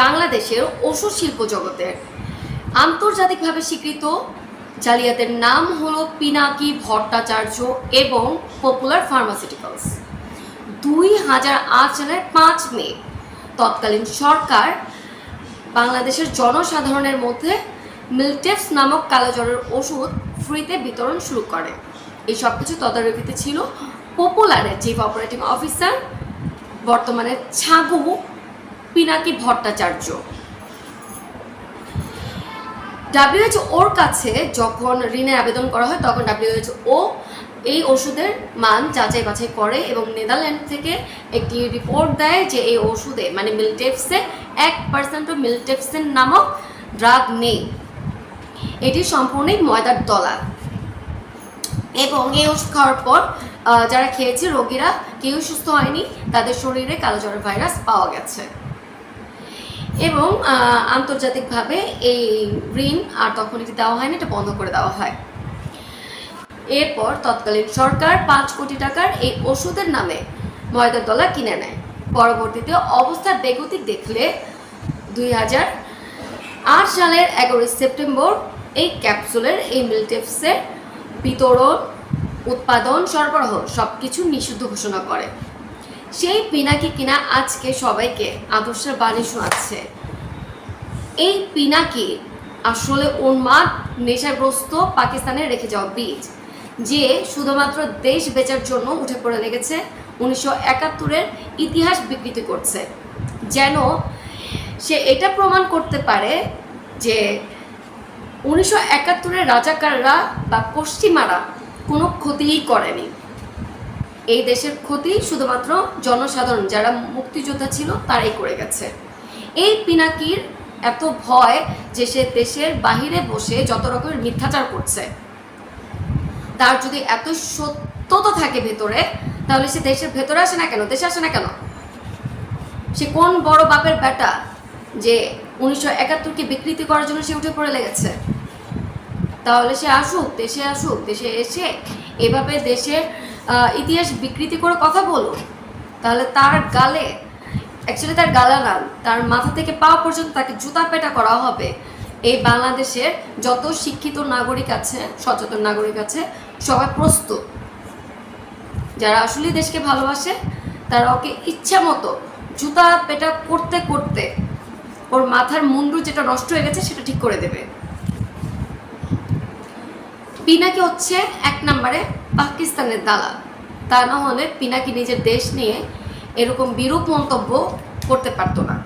বাংলাদেশের ওষুধ শিল্প জগতের আন্তর্জাতিকভাবে স্বীকৃত, জালিয়াতের নাম হলো পিনাকি ভট্টাচার্য এবং পপুলার ফার্মাসিউটিক্যালস দুই হাজার আট সালের পাঁচ মে, তৎকালীন সরকার বাংলাদেশের জনসাধারণের মধ্যে মিলটেপস নামক কালোজ্বরের ওষুধ ফ্রিতে বিতরণ শুরু করে। এই সব কিছু তদারকিতে ছিল পপুলারের চিফ অপারেটিং অফিসার বর্তমানে ছাগু পিনাকি ভট্টাচার্য। ডাব্লিউএইচও ওর কাছে যখন ঋণের আবেদন করা হয়, তখন ডাব্লিউএইচ ও এই ওষুধের মান যাচাই বাছাই করে এবং নেদারল্যান্ড থেকে একটি রিপোর্ট দেয় যে এই ওষুধে মানে মিলটেপসে এক পার্সেন্টও মিলটেপসেন নামক ড্রাগ নেই। এটি সম্পূর্ণই ময়দার দলা এবং এই ওষুধ খাওয়ার পর যারা খেয়েছে রোগীরা কেউ সুস্থ হয়নি, তাদের শরীরে কালোজ্বরের ভাইরাস পাওয়া গেছে। এবং আন্তর্জাতিকভাবে এই ঋণ আর তখন এটি দেওয়া হয়নি, এটা বন্ধ করে দেওয়া হয়। এরপর তৎকালীন সরকার পাঁচ কোটি টাকার এই ওষুধের নামে ময়দার দলা কিনে নেয়। পরবর্তীতে অবস্থার বেগতিক দেখলে দুই হাজার আট সালের এগারোই সেপ্টেম্বর এই ক্যাপসুলের এই মিলটেপসের বিতরণ, উৎপাদন, সরবরাহ সব কিছু নিষিদ্ধ ঘোষণা করে। সেই পিনাকি কিনা আজকে সবাইকে আদর্শের বাণী শোনাচ্ছে। এই পিনাকি আসলে উন্মাদ, নেশাগ্রস্ত পাকিস্তানে রেখে যাওয়া বীজ, যে শুধুমাত্র দেশ বেচার জন্য উঠে পড়ে লেগেছে, উনিশশো একাত্তরের ইতিহাস বিকৃতি করছে। যেন সে এটা প্রমাণ করতে পারে যে উনিশশো একাত্তরের রাজাকাররা বা পশ্চিমারা কোনো ক্ষতিই করেনি। এই দেশের ক্ষতি শুধুমাত্র জনসাধারণ, যারা মুক্তিযোদ্ধা ছিল, তারাই করে গেছে। এই পিনাকির এত ভয় যে সে দেশের বাহিরে বসে যত রকমের মিথ্যাচার করছে, তার যদি এত সত্যতা থাকে ভেতরে, তাহলে সে দেশের ভেতরে আসে না কেন? দেশে আসে না কেন? সে কোন বড় বাপের বেটা যে উনিশশো একাত্তরকে বিকৃতি করার জন্য সে উঠে পড়ে লেগেছে? তাহলে সে আসুক, দেশে আসুক, দেশে এসে এভাবে দেশের ইতিহাস বিকৃতি করে কথা বলুক তাহলে তার গালে অ্যাকচুয়ালি তার গালা না, তার মাথা থেকে পা পর্যন্ত তাকে জুতা পেটা করা হবে। এই বাংলাদেশের যত শিক্ষিত নাগরিক আছে, সচেতন নাগরিক আছে, সবাই প্রস্তুত। যারা আসলে দেশকে ভালোবাসে, তারা ওকে ইচ্ছা মতো জুতা পেটা করতে করতে ওর মাথার মুন্ডু যেটা নষ্ট হয়ে গেছে, সেটা ঠিক করে দেবে। পিনাকি হচ্ছে এক নম্বরে পাকিস্তানের দালাল। তা না হলে পিনাকি নিজের দেশ নিয়ে এরকম বিরূপ মন্তব্য করতে পারতো না।